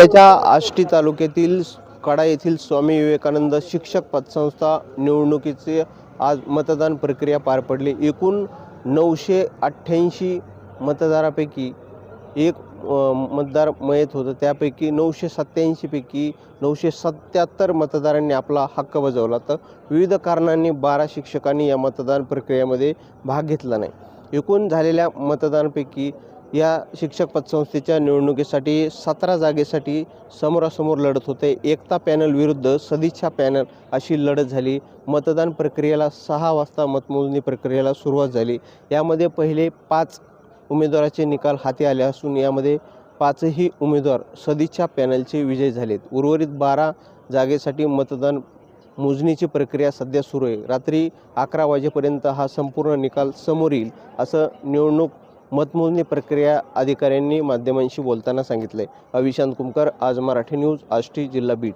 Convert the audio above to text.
त्याच्या आष्टी तालुक्यातील कडा येथील स्वामी विवेकानंद शिक्षक पतसंस्था निवडणुकीचे आज मतदान प्रक्रिया पार पडली. एकूण नऊशे अठ्ठ्याऐंशी मतदारापैकी एक मतदार मयत होतं. त्यापैकी नऊशे सत्त्याऐंशीपैकी नऊशे सत्याहत्तर मतदारांनी आपला हक्क बजावला. तर विविध कारणांनी बारा शिक्षकांनी या मतदान प्रक्रियेमध्ये भाग घेतला नाही. एकूण झालेल्या मतदानापैकी या शिक्षक पतसंस्थेच्या निवडणुकीसाठी सतरा जागेसाठी समोरासमोर लढत होते. एकता पॅनल विरुद्ध सदिच्छा पॅनल अशी लढत झाली. मतदान प्रक्रियेला सहा वाजता मतमोजणी प्रक्रियेला सुरुवात झाली. यामध्ये पहिले पाच उमेदवाराचे निकाल हाती आले असून यामध्ये पाचही उमेदवार सदिच्छा पॅनलचे विजय झालेत. उर्वरित बारा जागेसाठी मतदान मोजणीची प्रक्रिया सध्या सुरू आहे. रात्री अकरा वाजेपर्यंत हा संपूर्ण निकाल समोर येईल असं निवडणूक मतमोजणी प्रक्रिया अधिकाऱ्यांनी माध्यमांशी बोलताना सांगितले. अविशांत कुमकर आज मराठी न्यूज आष्टी जिल्हा बीड.